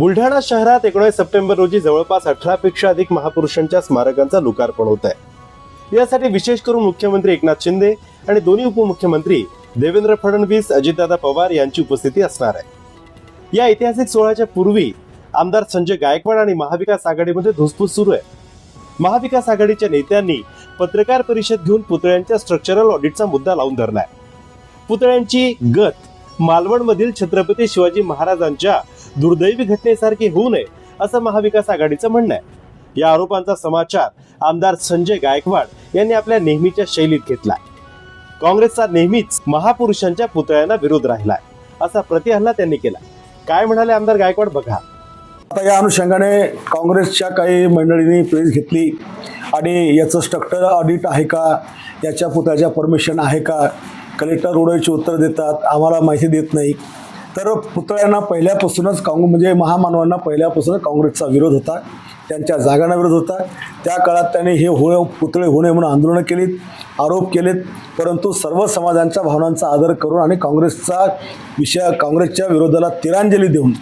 बुलढाणा शहरात एकोणीस सप्टेंबर रोजी जवळपास अठरा पेक्षा अधिक महापुरुषांच्या स्मारकांचा लोकार्पण होत आहे. यासाठी विशेष करून मुख्यमंत्री एकनाथ शिंदे आणि दोन्ही उपमुख्यमंत्री देवेंद्र फडणवीस अजितदादा पवार यांची उपस्थिती असणार आहे. या ऐतिहासिक सोहळ्याच्या पूर्वी आमदार संजय गायकवाड आणि महाविकास आघाडीमध्ये धुसफूस सुरू आहे. महाविकास आघाडीच्या नेत्यांनी पत्रकार परिषद घेऊन पुतळ्यांच्या स्ट्रक्चरल ऑडिटचा मुद्दा लावून धरलाय पुतळ्यांची गत मालवणमधील छत्रपती शिवाजी महाराजांच्या दुर्दैवी घटनेसारखी होऊ नये असं महाविकास आघाडीचं म्हणणं आहे. या आरोपांचा समाचार आमदार संजय गायकवाड यांनी आपल्या नेहमीच्या शैलीत घेतला काँग्रेसचा नेहमीच महापुरुषांच्या पुतळ्यांना विरोध राहिलाय असा प्रतिहल्ला त्यांनी केला. काय म्हणाले आमदार गायकवाड बघा. आता या अनुषंगाने काँग्रेसच्या काही मंडळींनी प्रेस घेतली आणि याचं स्ट्रक्चर ऑडिट आहे का याच्या पुतळ्याच्या परमिशन आहे का कलेक्टर उडवायची उत्तर देतात आम्हाला माहिती देत नाही. तर पुतळ्यांना पहिल्यापासूनच काँग म्हणजे महामानवांना पहिल्यापासूनच काँग्रेसचा विरोध होता. त्यांच्या जागांना विरोध होता. त्या काळात त्यांनी हे होळ पुतळे होणे म्हणून आंदोलनं केलीत आरोप केलेत. परंतु सर्व समाजांच्या भावनांचा आदर करून आणि काँग्रेसचा विषय काँग्रेसच्या विरोधाला तिरांजली देऊन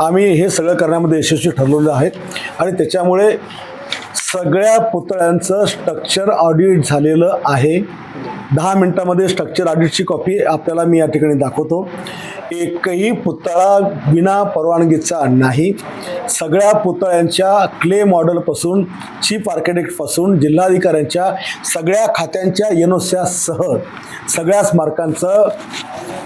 आम्ही हे सगळं करण्यामध्ये यशस्वी ठरलेलो आहेत आणि त्याच्यामुळे सगळ्या पुतळ्यांचं स्ट्रक्चर ऑडिट झालेलं आहे. दहा मिनटामध्ये स्ट्रक्चर ऑडिटची कॉपी आपल्याला मी या ठिकाणी दाखवतो. एकही पुतळा विना परवानगीचा नाही. सगळ्या पुतळ्यांच्या क्ले मॉडेलपासून चीफ आर्किटेक्टपासून जिल्हाधिकाऱ्यांच्या सगळ्या खात्यांच्या एनओस्यासह सगळ्या स्मारकांचं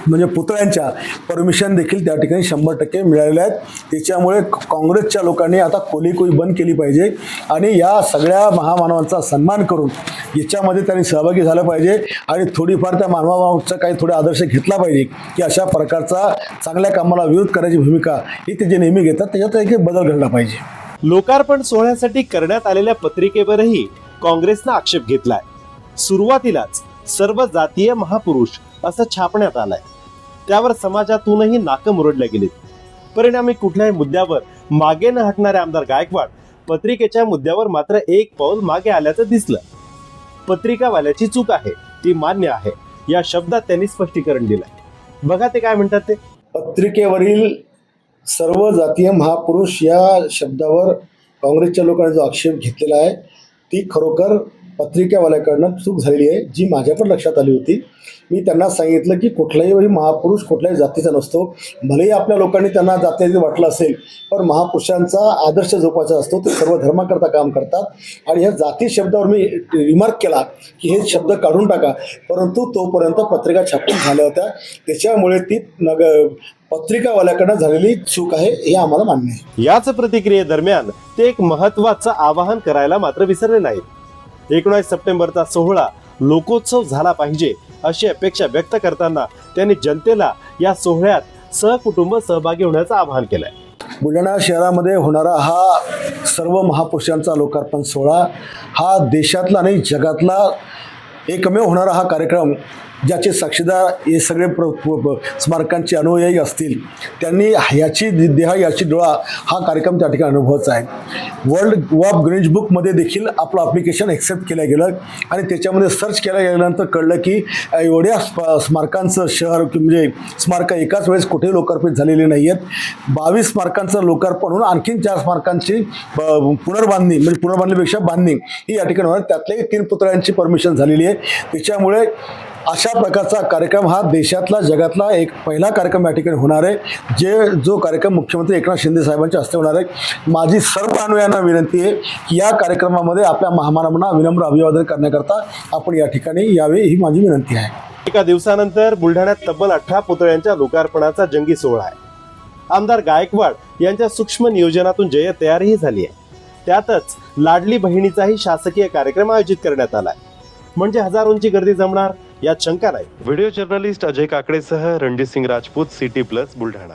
म्हणजे पुतळ्यांच्या परमिशन देखील त्या ठिकाणी शंभर टक्के मिळालेल्या आहेत. त्याच्यामुळे काँग्रेसच्या लोकांनी आता कोलीकोई बंद केली पाहिजे आणि या सगळ्या महामानवांचा सन्मान करून याच्यामध्ये त्यांनी सहभागी झालं पाहिजे आणि थोडीफार त्या मानवाचा काही थोडा आदर्श घेतला पाहिजे की अशा प्रकारचा चांगल्या कामाला विरोध करायची भूमिका ही ते जे नेहमी घेतात त्याच्यात एक बदल घडला पाहिजे. लोकार्पण सोहळ्यासाठी करण्यात आलेल्या पत्रिकेवरही काँग्रेसनं आक्षेप घेतलाय. सुरुवातीलाच सर्व जातीय महापुरुष असं छापण्यात आलंय. त्यावर समाजातूनही नाकं मुरडल्या गेलीत. परिणामी कुठल्याही मुद्द्यावर मागे न हटणारे आमदार गायकवाड पत्रिकेच्या मुद्द्यावर मात्र एक पाऊल मागे आल्याचं दिसलं. पत्रिकावाल्याची चूक आहे ती मान्य आहे या शब्दात त्यांनी स्पष्टीकरण दिलंय. बघा ते काय म्हणतात ते. पत्रिकेवरील सर्व जातीय महापुरुष या शब्दावर काँग्रेसच्या लोकांनी जो आक्षेप घेतलेला आहे ती खरोखर पत्रिकावाल्याकडनं चूक झालेली आहे जी माझ्या पण लक्षात आली होती. मी त्यांना सांगितलं की कुठलाही महापुरुष कुठल्याही जातीचा नसतो. भलेही आपल्या लोकांनी त्यांना जातीचं वाटलं असेल पण महापुरुषांचा आदर्श जोपाचा असतो. ते सर्व धर्माकरता काम करतात. आणि ह्या जाती शब्दावर मी रिमार्क केला की हे शब्द काढून टाका. परंतु तोपर्यंत पत्रिका छापून झाल्या होत्या. त्याच्यामुळे ती नग पत्रिकावाल्याकडनं झालेली चूक आहे हे आम्हाला मान्य आहे. याच प्रतिक्रियेदरम्यान ते एक महत्वाचं आवाहन करायला मात्र विसरले नाहीत. एकोणीस सप्टेंबरचा सोहळा लोकोत्सव झाला पाहिजे अशी अपेक्षा व्यक्त करताना त्यांनी जनतेला या सोहळ्यात सहकुटुंब सहभागी होण्याचं आवाहन केलंय. बुलढाणा शहरामध्ये होणारा हा सर्व महापुरुषांचा लोकार्पण सोहळा हा देशातला आणि जगातला एकमेव होणारा हा कार्यक्रम ज्याचे साक्षीदार हे सगळे प्र प- स्मारकांचे अनुयायी असतील त्यांनी ह्याची देहा याची डोळा हा कार्यक्रम त्या ठिकाणी अनुभवाचा आहे. वर्ल्ड वॉफ ग्रीनिज बुकमध्ये देखील आपलं अप्लिकेशन एक्सेप्ट केलं गेलं आणि त्याच्यामध्ये सर्च केल्या गेल्यानंतर कळलं की एवढ्या स्प- स्मारकांचं शहर म्हणजे स्मारकं एकाच वेळेस कुठे लोकार्पित झालेली नाही आहेत बावीस स्मारकांचं लोकार्पण होऊन आणखीन चार स्मारकांची पुनर्बांधणी म्हणजे पुनर्बांधणीपेक्षा बांधणी ही या ठिकाणी होणार. त्यातल्याही तीन पुतळ्यांची परमिशन झालेली आहे. त्याच्यामुळे अशा प्रकारचा कार्यक्रम हा देशातला जगातला एक पहिला कार्यक्रम या ठिकाणी होणार आहे जे जो कार्यक्रम मुख्यमंत्री एकनाथ शिंदे साहेबांच्या हस्ते होणार आहे. माझी सर्व अनुयांना विनंती आहे की या कार्यक्रमामध्ये आपल्या महामानवांना विनम्र अभिवादन करण्याकरता आपण या ठिकाणी यावे ही माझी विनंती आहे. एका दिवसानंतर बुलढाण्यात तब्बल अठरा पुतळ्यांच्या लोकार्पणाचा जंगी सोहळा आहे. आमदार गायकवाड यांच्या सूक्ष्म नियोजनातून जय तयारीही झाली आहे. त्यातच लाडली बहिणीचाही शासकीय कार्यक्रम आयोजित करण्यात आलाय म्हणजे हजारोंची गर्दी जमणार यात शंका नाही व्हिडिओ जर्नलिस्ट अजय काकडेसह रणजित सिंग राजपूत सिटी प्लस बुलढाणा.